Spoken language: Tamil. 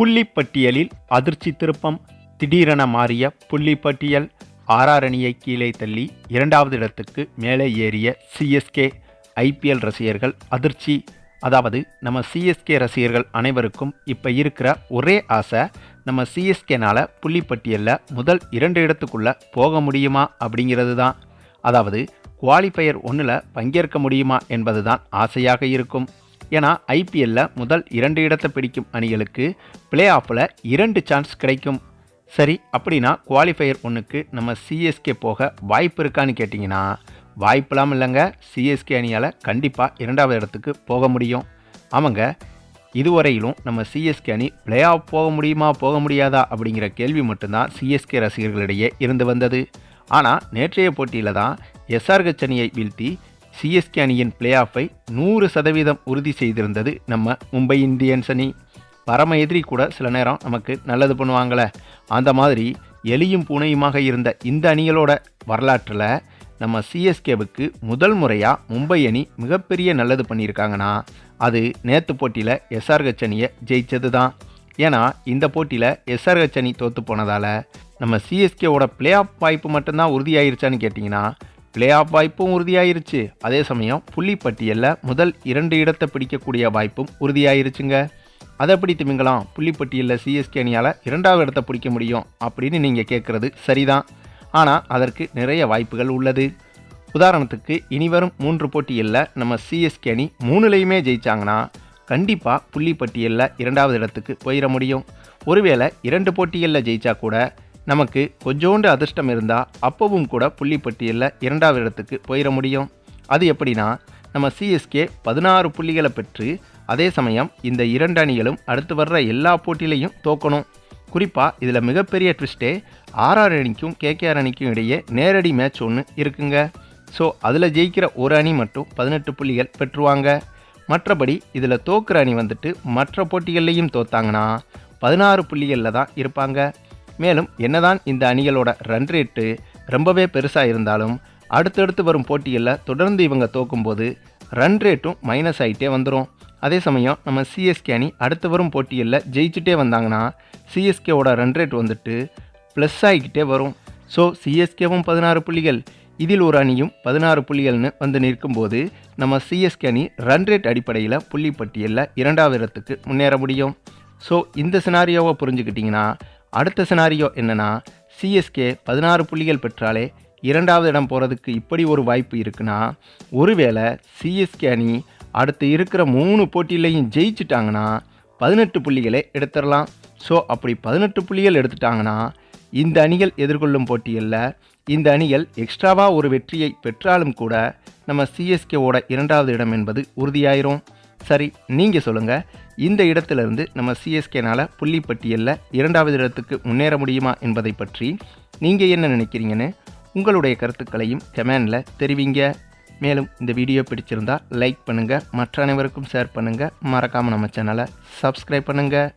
புள்ளிப்பட்டியலில் அதிர்ச்சி திருப்பம் திடீரென மாறிய புள்ளிப்பட்டியல் ஆர்ஆர் அணியை கீழே தள்ளி இரண்டாவது இடத்துக்கு மேலே ஏறிய சிஎஸ்கே ஐபிஎல் ரசிகர்கள் அதிர்ச்சி. அதாவது நம்ம சிஎஸ்கே ரசிகர்கள் அனைவருக்கும் இப்போ இருக்கிற ஒரே ஆசை நம்ம சிஎஸ்கேனால் புள்ளிப்பட்டியலில் முதல் இரண்டு இடத்துக்குள்ளே போக முடியுமா அப்படிங்கிறது தான். அதாவது குவாலிஃபயர் ஒன்றில் பங்கேற்க முடியுமா என்பது தான் ஆசையாக இருக்கும். ஏன்னா ஐபிஎல்ல முதல் இரண்டு இடத்தை பிடிக்கும் அணிகளுக்கு பிளே ஆஃபில் இரண்டு சான்ஸ் கிடைக்கும். சரி அப்படின்னா குவாலிஃபையர் ஒன்றுக்கு நம்ம சிஎஸ்கே போக வாய்ப்பு இருக்கான்னு கேட்டிங்கன்னா வாய்ப்பெல்லாம் இல்லைங்க. சிஎஸ்கே அணியால் கண்டிப்பாக இரண்டாவது இடத்துக்கு போக முடியும். ஆமாங்க இதுவரையிலும் நம்ம சிஎஸ்கே அணி பிளே ஆஃப் போக முடியுமா போக முடியாதா அப்படிங்கிற கேள்வி மட்டும்தான் சிஎஸ்கே ரசிகர்களிடையே இருந்து வந்தது. ஆனால் நேற்றைய போட்டியில் தான் எஸ்ஆர்ஹெச் அணியை வீழ்த்தி சிஎஸ்கே அணியின் பிளே ஆஃபை நூறு சதவீதம் உறுதி செய்திருந்தது நம்ம மும்பை இந்தியன்ஸ் அணி. பரம எதிரி கூட சில நேரம் நமக்கு நல்லது பண்ணுவாங்களே. அந்த மாதிரி எலியும் பூனையுமாக இருந்த இந்த அணிகளோட வரலாற்றில் நம்ம சிஎஸ்கேவுக்கு முதல் முறையாக மும்பை அணி மிகப்பெரிய நல்லது பண்ணியிருக்காங்கன்னா அது நேற்று போட்டியில் எஸ்ஆர்ஹெச் அணியை ஜெயித்தது தான் ஏன்னா இந்த போட்டியில் எஸ்ஆர்ஹெச் அணி தோற்று போனதால் நம்ம சிஎஸ்கேவோட பிளே ஆஃப் வாய்ப்பு மட்டும்தான் உறுதியாயிருச்சான்னு கேட்டிங்கன்னா பிளே ஆஃப் வாய்ப்பும் உறுதியாயிருச்சு. அதே சமயம் புள்ளி பட்டியலில் முதல் இரண்டு இடத்தை பிடிக்கக்கூடிய வாய்ப்பும் உறுதியாயிருச்சுங்க. அதை எப்படி திமிங்கலாம் புள்ளிப்பட்டியலில் சிஎஸ்கே அணியால் இரண்டாவது இடத்தை பிடிக்க முடியும் அப்படின்னு நீங்கள் கேட்குறது சரிதான். ஆனால் அதற்கு நிறைய வாய்ப்புகள் உள்ளது. உதாரணத்துக்கு இனிவரும் மூன்று போட்டியில் நம்ம சிஎஸ்கே அணி மூணுலேயுமே ஜெயிச்சாங்கன்னா கண்டிப்பாக புள்ளிப்பட்டியலில் இரண்டாவது இடத்துக்கு போயிட முடியும். ஒருவேளை இரண்டு போட்டிகளில் ஜெயிச்சா கூட நமக்கு கொஞ்சோண்டு அதிர்ஷ்டம் இருந்தால் அப்பவும் கூட புள்ளிப்பட்டியலில் இரண்டாவது இடத்துக்கு போயிட முடியும். அது எப்படின்னா நம்ம சிஎஸ்கே பதினாறு புள்ளிகளை பெற்று அதே சமயம் இந்த இரண்டு அணிகளும் அடுத்து வர்ற எல்லா போட்டியிலையும் தோக்கணும். குறிப்பாக இதில் மிகப்பெரிய ட்விஸ்ட்டே ஆர்ஆர் அணிக்கும் கேகேஆர் அணிக்கும் இடையே நேரடி மேட்ச் ஒன்று இருக்குங்க. ஸோ அதில் ஜெயிக்கிற ஒரு அணி மட்டும் பதினெட்டு புள்ளிகள் பெற்றுவாங்க. மற்றபடி இதில் தோக்குற அணி வந்துட்டு மற்ற போட்டிகள்லேயும் தோத்தாங்கன்னா பதினாறு புள்ளிகளில் தான் இருப்பாங்க. மேலும் என்னதான் இந்த அணிகளோட ரன் ரேட்டு ரொம்பவே பெருசாக இருந்தாலும் அடுத்தடுத்து வரும் போட்டிகளில் தொடர்ந்து இவங்க தோக்கும்போது ரன் ரேட்டும் மைனஸ் ஆகிட்டே வந்துடும் அதே சமயம் நம்ம சிஎஸ்கே அணி அடுத்து வரும் போட்டிகளில் ஜெயிச்சுட்டே வந்தாங்கன்னா சிஎஸ்கேவோட ரன் ரேட் வந்துட்டு ப்ளஸ் ஆகிக்கிட்டே வரும். ஸோ சிஎஸ்கேவும் பதினாறு புள்ளிகள். இதில் ஒரு அணியும் பதினாறு புள்ளிகள்னு வந்து நிற்கும்போது நம்ம சிஎஸ்கே அணி ரன் ரேட் அடிப்படையில் புள்ளி பட்டியலில் இரண்டாவது இடத்துக்கு முன்னேற முடியும். ஸோ இந்த சினாரியோவை புரிஞ்சுக்கிட்டிங்கன்னா அடுத்த சினாரியோ என்னென்னா சிஎஸ்கே பதினாறு புள்ளிகள் பெற்றாலே இரண்டாவது இடம் போகிறதுக்கு இப்படி ஒரு வாய்ப்பு இருக்குன்னா ஒருவேளை சிஎஸ்கே அணி அடுத்து இருக்கிற மூணு போட்டியிலையும் ஜெயிச்சிட்டாங்கன்னா பதினெட்டு புள்ளிகளை எடுத்துடலாம். ஸோ அப்படி பதினெட்டு புள்ளிகள் எடுத்துட்டாங்கன்னா இந்த அணிகள் எதிர்கொள்ளும் போட்டியில் இந்த அணிகள் எக்ஸ்ட்ராவாக ஒரு வெற்றியை பெற்றாலும் கூட நம்ம சிஎஸ்கேவோட இரண்டாவது இடம் என்பது உறுதியாயிரும். சரி நீங்கள் சொல்லுங்கள் இந்த இடத்திலிருந்து நம்ம சிஎஸ்கேனால் புள்ளி பட்டியலில் இரண்டாவது இடத்துக்கு முன்னேற முடியுமா என்பதை பற்றி நீங்கள் என்ன நினைக்கிறீங்கன்னு உங்களுடைய கருத்துக்களையும் கமெண்டில் தெரிவிங்க. மேலும் இந்த வீடியோ பிடிச்சிருந்தால் லைக் பண்ணுங்கள் மற்ற அனைவருக்கும் ஷேர் பண்ணுங்கள் மறக்காமல் நம்ம சேனலை சப்ஸ்கிரைப் பண்ணுங்கள்